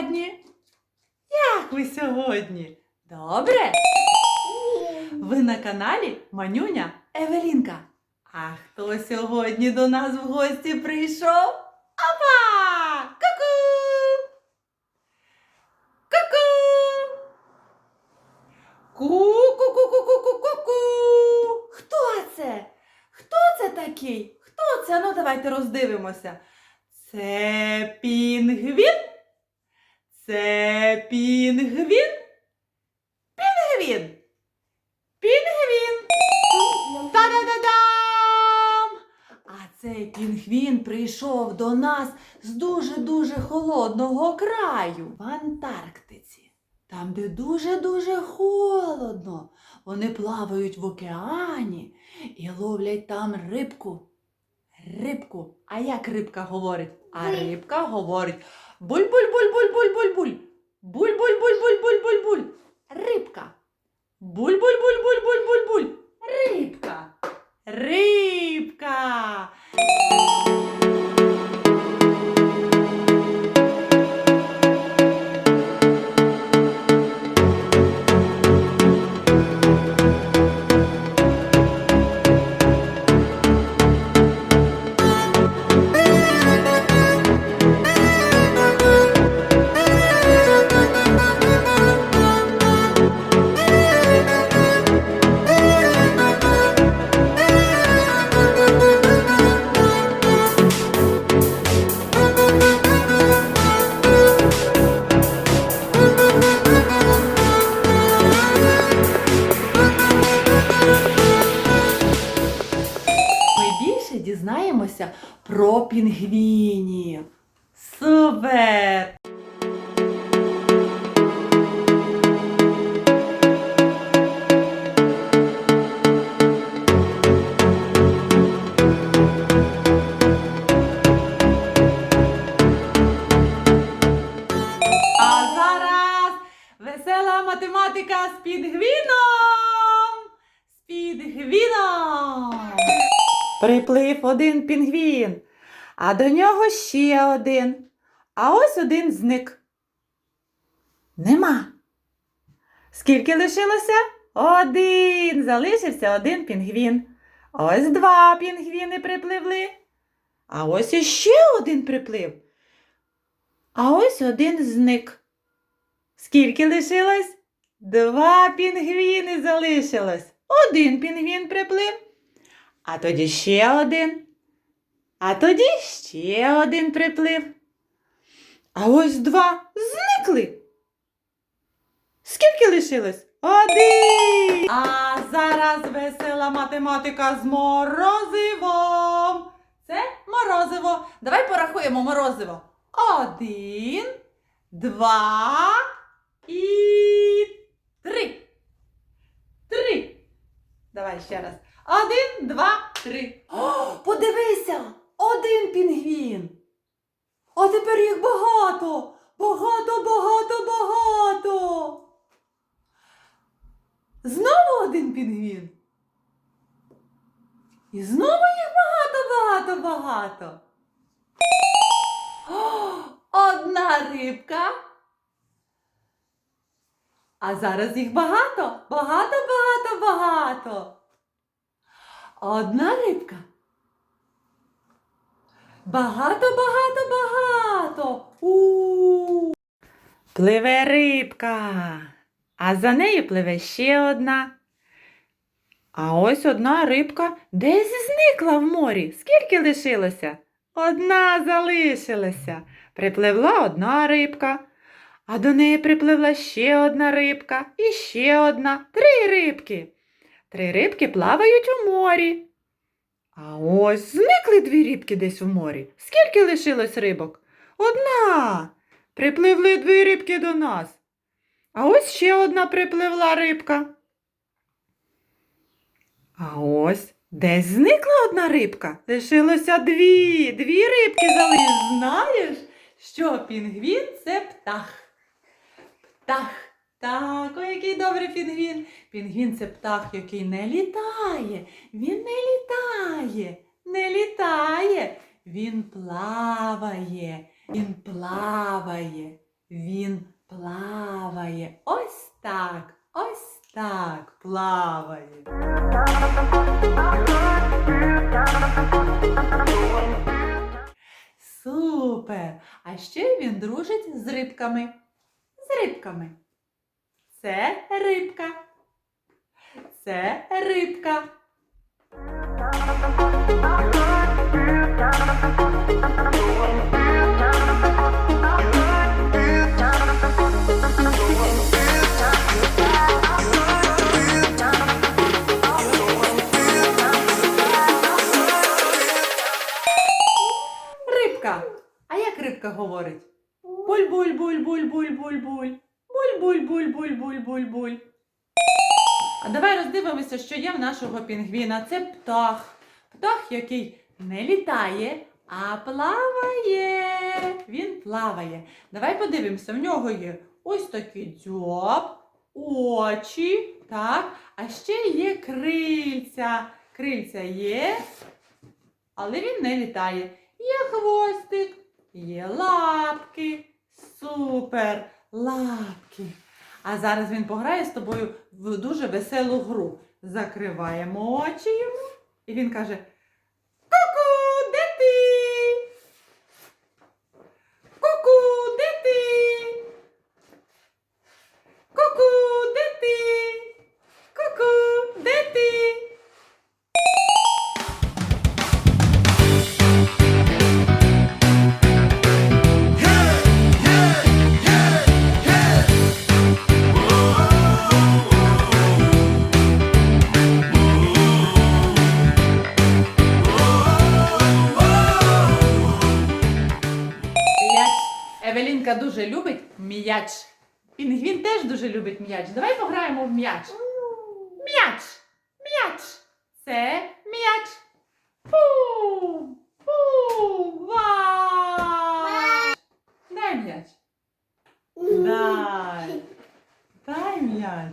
сьогодні? Як ви сьогодні? Добре? Ви на каналі Манюня Евелінка. А хто сьогодні до нас в гості прийшов? Опа! Ку-ку! Ку-ку! Ку-ку-ку-ку-ку-ку-ку! Хто це? Хто це такий? Хто це? Ну, давайте роздивимося. Це пінгвін? Це пінгвін? Пінгвін! Пінгвін! Та-да-да-дам! А цей пінгвін прийшов до нас з дуже-дуже холодного краю в Антарктиці. Там, де дуже-дуже холодно. Вони плавають в океані і ловлять там рибку. Рибку. А як рибка говорить? А рибка говорить буль-буль-буль-буль-буль-буль-буль. Буль-буль-буль-буль-буль-буль-буль. Рибка. Буль-буль-буль-буль-буль-буль-буль. Рибка. Рибка. Про пінгвінів. Супер! Приплив один пінгвін, а до нього ще один. А ось один зник. Нема. Скільки лишилося? Один. Залишився один пінгвін. Ось два пінгвіни припливли. А ось іще один приплив. А ось один зник. Скільки лишилось? Два пінгвіни залишилось. Один пінгвін приплив. А тоді ще один. А тоді ще один приплив. А ось два зникли. Скільки лишилось? Один. А зараз весела математика з морозивом. Це морозиво. Давай порахуємо морозиво. Один, два і три. Три. Давай ще раз. Один, два, три. О, подивися! Один пінгвін. А тепер їх багато. Багато, багато, багато. Знову один пінгвін. І знову їх багато, багато, багато. О, одна рибка. А зараз їх багато, багато, багато, багато. Одна рибка. Багато, багато, багато. У. Пливе рибка, а за нею пливе ще одна. А ось одна рибка десь зникла в морі. Скільки лишилося? Одна залишилася. Припливла одна рибка, а до неї припливла ще одна рибка і ще одна. Три рибки. Три рибки плавають у морі. А ось зникли дві рибки десь у морі. Скільки лишилось рибок? Одна. Припливли дві рибки до нас. А ось ще одна припливла рибка. А ось десь зникла одна рибка. Лишилося дві. Дві рибки залиш. Знаєш, що пінгвін це птах. Птах. Так, ой, який добрий пінгвін. Пінгвін це птах, який не літає. Він не літає, не літає. Він плаває, він плаває, Він плаває. Ось так, ось так плаває. Супер! А ще він дружить з рибками. З рибками. Це рибка. Це рибка. Рибка. А як рибка говорить? Буль-буль-буль-буль-буль-буль-буль. Буль-буль-буль-буль-буль-буль-буль. А давай роздивимося, що є в нашого пінгвіна. Це птах. Птах, який не літає, а плаває. Він плаває. Давай подивимося, в нього є ось такий дзьоб, очі, так, а ще є крильця. Крильця є, але він не літає. Є хвостик, є лапки. Супер! Лапки. А зараз він пограє з тобою в дуже веселу гру. Закриваємо очі йому, і він каже: Евелінка дуже любить м'яч. Пінгвін теж дуже любить м'яч. Давай пограємо в м'яч. М'яч. М'яч. Це м'яч. Пу. Пу. Ва. Дай м'яч. Дай. Дай м'яч.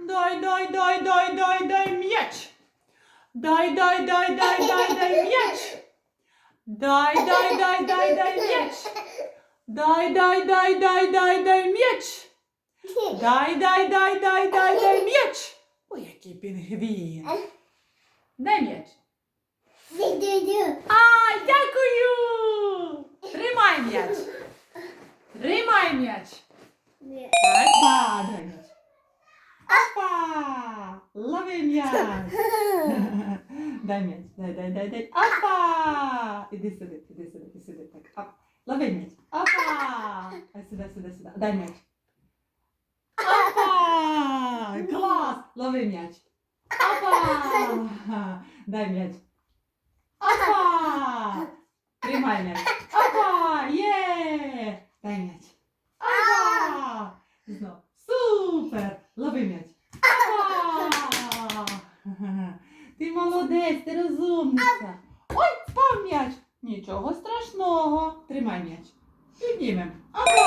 Дай, дай, дай, дай, дай, дай м'яч. Дай, дай, дай, дай, дай, дай м'яч. Дай, дай, дай, дай, дай м'яч. Дай, дай, дай, дай, дай, дай м'яч. Дай, дай, дай, дай, дай, дай м'яч. Ой, який пінгвін. Дай м'яч. А, дякую. Тримай м'яч. Тримай м'яч. Опа, дай м'яч. Опа! Лови м'яч. Дай м'яч. Дай, дай, дай, дай. Опа! Іди сюди, іди сюди, іди сюди. Так, оп. Лови м'яч. Опа! А сюди, сюди, сюди. Дай м'яч. Опа! Клас! Лови м'яч. Опа! Дай м'яч. Опа! Тримай м'яч. Опа! Є! Дай м'яч. Опа! Знов. Супер! Лови м'яч. Опа! Ти молодець, ти розумниця. Ой, впав м'яч. Нічого страшного. Тримай м'яч. Піднімем. Опа!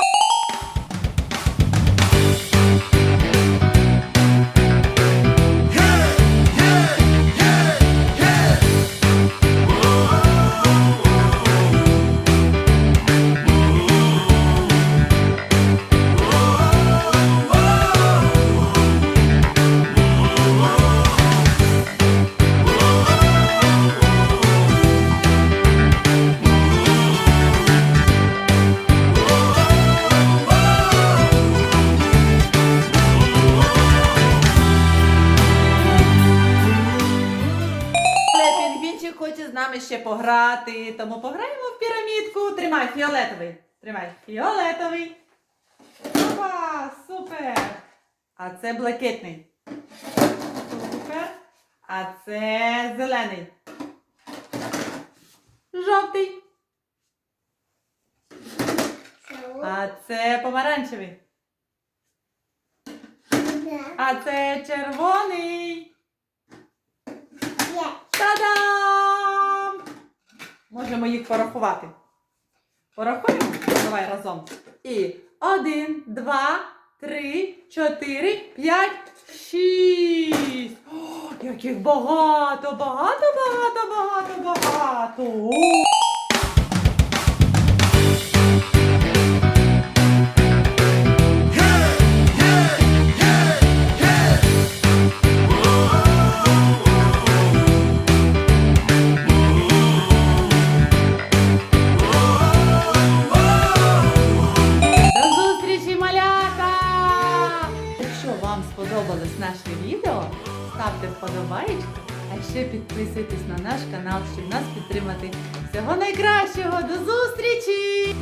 Ще пограти, тому пограємо в пірамідку. Тримай фіолетовий. Тримай фіолетовий. Опа, супер. А це блакитний. Супер. А це зелений. Жовтий. А це помаранчевий. А це червоний. Та-дам! Можемо їх порахувати. Порахуємо? Давай разом. І один, два, три, чотири, п'ять, шість. О, яких багато, багато, багато, багато, багато. відео, ставте вподобайки, а ще підписуйтесь на наш канал, щоб нас підтримати. Всього найкращого! До зустрічі!